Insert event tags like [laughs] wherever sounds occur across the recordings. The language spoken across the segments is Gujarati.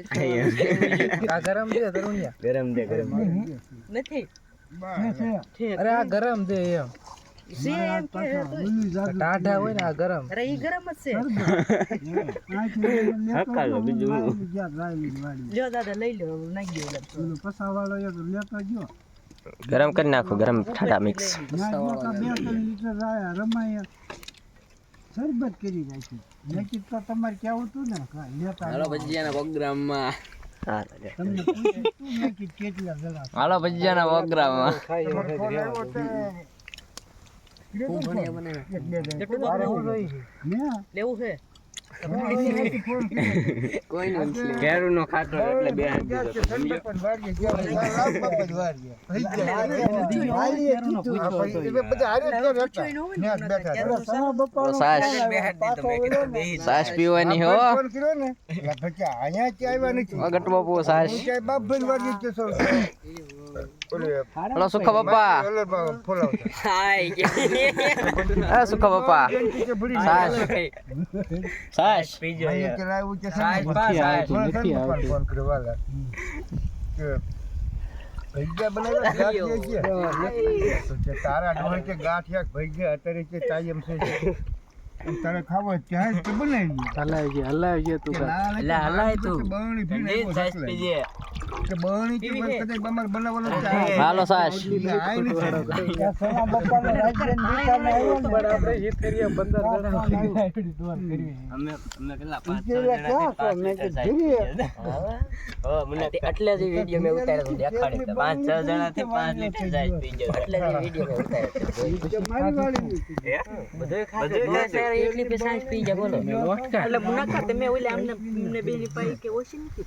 [laughs] આ ગરમ દે તરુણિયા ગરમ દે ગરમ નથી. અરે આ ગરમ દે એમ. છે એમ કે ટાઢા હોય ને આ ગરમ. અરે ઈ ગરમ જ છે. [laughs] હકાલો બીજું. લ્યો દાદા લઈ લો નાખી દો ગરમ કરી નાખો ગરમ ઠંડા મિક્સ શરબત કરી નાખ્યું મેં કીધું તમારે કેવું હતું ને લેતા હાલો ભજીયાના પ્રોગ્રામમાં. હાલો ભજીયાના લેવું છે? કોઈ નથી ઘેરું નો ખાતો એટલે બે સાસ સાસ પીવાની હો. ગટ બાપુ સાસ. હલો સુખા બાપા. [laughs] હા સુખા બાપા. સાસ. સાસ. પીજો તારા ડોહે કે ગાંઠિયા ભજીયા અત્યારે કે કાયમ છે. તારે ખાવો ત્યાં બનાવી હલાવજે તું એટલે હલાય તું. સાચલાય. કે બરણી કે મને કદાચ હાલો સાહેબ. એટલે જ વિડિયો મેં ઉતાર્યો દેખાડી પાંચ છ જણા થી પાંચ લીટર પી એટલે જ વિડિયો મેં ઉતાર્યો મારી વાળી હતી. બધું ખાધું. એટલી પે પી જા બોલો. એટલે મુનાકા તમે ઓલે અમને બે પાઈ કે ઓછી નથી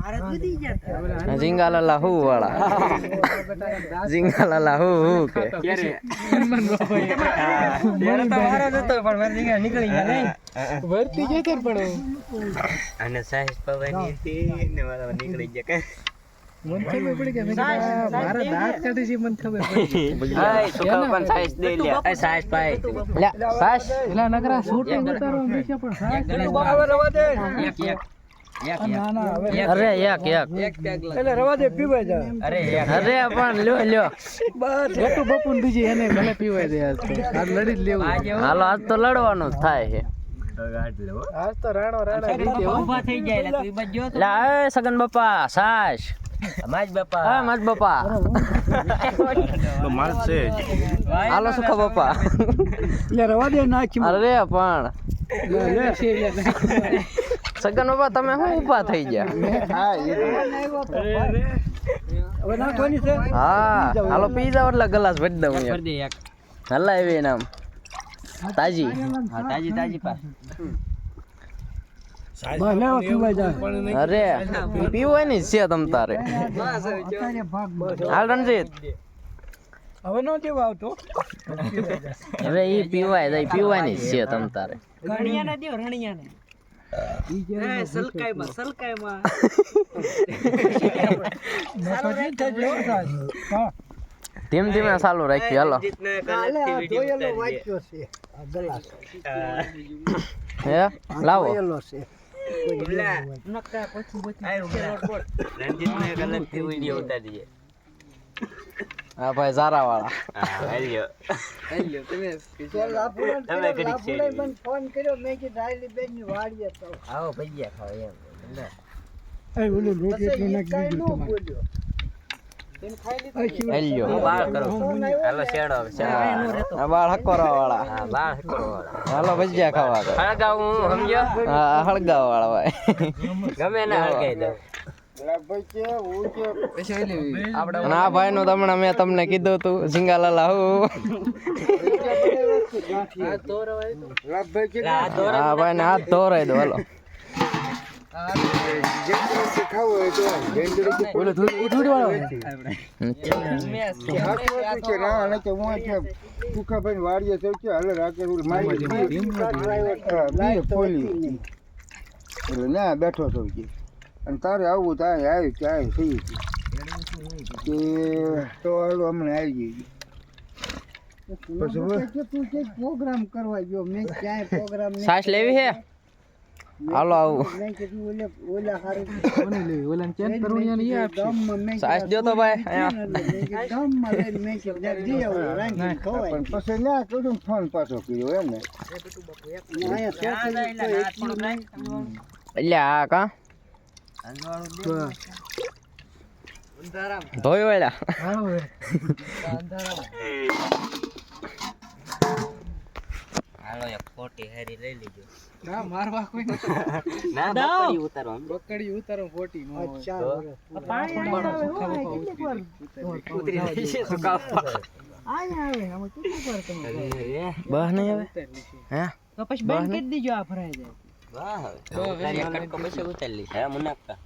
ના દાદાની. મારે જ વધી ગયા ઝીંગાલાલા હું વાળા? [laughs] ઝીંગાલાલા હું હું કે? પણ પણ અને સાહેબ પવાની હતી ને મારા નીકળી ગયા કઈ મને ખબર પડી કે મેં મારા દાંત કાઢી છે મને ખબર પડી [laughs] હાય સુખા પણ સાઈઝ દે લે. આ સાઈઝ પાય. લ્યા સાસ પેલા નકરા શૂટિંગ ઉતારવા બેસ્યા પણ સાહેબ એક એક એક ના ના હવે અરે એક એક. એટલે રવા દે પીવાય જા. અરે અરે પણ લ્યો લ્યો. બસ. એટલું બપુન બીજી એને ભલે પીવાય દે આજ તો. આજ લડી જ લેવું. હાલો આજ તો લડવાનું જ થાય છે. આજ તો રાણો રાણા રીતે થઈ જાય તું બસ જો તો? લા એ સગન બાપા સાસ. માજ બાપા. હા માજ બાપા. હાલો સુખા બાપા. રવા દે નાખી. અરે પણ. લે લે. સગન બાબા તમે શું ઊભા થઈ ગયા? હવે નાખવાની છે? હા હાલો પી જાવ એટલે ગલાસ ભરી દઉં હલા એવી નામ તાજી. હા તાજી તાજી પા અરે પીવાય જ છે તમ તારે. હાલ રણજીત. હવે નો જેવો આવતો? હવે ઈ પીવાય જાય પીવાની જ છે તમ તારે. રણિયાને દ્યો રણિયાને. ધીમ ધીમે ચાલુ રાખ્યું હાલો. હે? લાવો. ઉભરા રણજીતને કલરથી વિડિયો ઉતારી દે હા ભાઈ ઝારા વાળા તમે કરી છે ફોન કર્યો મેં કે રાયલી બેનની વાડીએ તો આવો ભજીયા ખાવ એમ એ ઓલું રોટી એટલું નાખી દીધું હેલ્યો. હું બાળ કરું. હાલો ભજીયા ખાવા હળગાવ હું સમજ્યો? હા હળગાવ વાળા ભાઈ. ગમે ના હળગાઈ દઉં. ભાઈ નું તમને મેં તમને કીધું તું ઝીંગાલાલા હું. આ દોરા હા ભાઈ ને હાથ ધોરાઈ દો હાલો. ના બેઠો છો કે. અને તારે આવું તારે આવ્યું ત્યાં થઈ ગયું. કે તો હમણાં આવી ગયું પ્રોગ્રામ કરવા ગયો. મેં ક્યાંય પ્રોગ્રામ સાસ લેવી હે? હાલો આવું. મેં કીધું ઓલે ઓલા હારું. કોને લેવી? ઓલાને ચેક કરવું યાર ઈ આપશે મેં સાસ કીધું તો ભાઈ, મેં મેં આવો, ખવાય. પણ પછી કીધું ફોન પાછો કર્યો એમ ને? અહીંયા તો એટલે આ કા? ધોઈ વળ્યા. હાલો હવે એક ખોટી હેરી લઈ લીજો. ના મારવા કોઈ ના બકરી ઉતારો બકડી ઉતારો નો ઉતરી સુકાવા આવે, આમાં બસ નહીં હવે હે? તો પછી બંધ કરી દીજો આ ભરાઈ જાય. વાહ. હવે કટકો પછી ઉતારી લઈશ. હે મુનાકા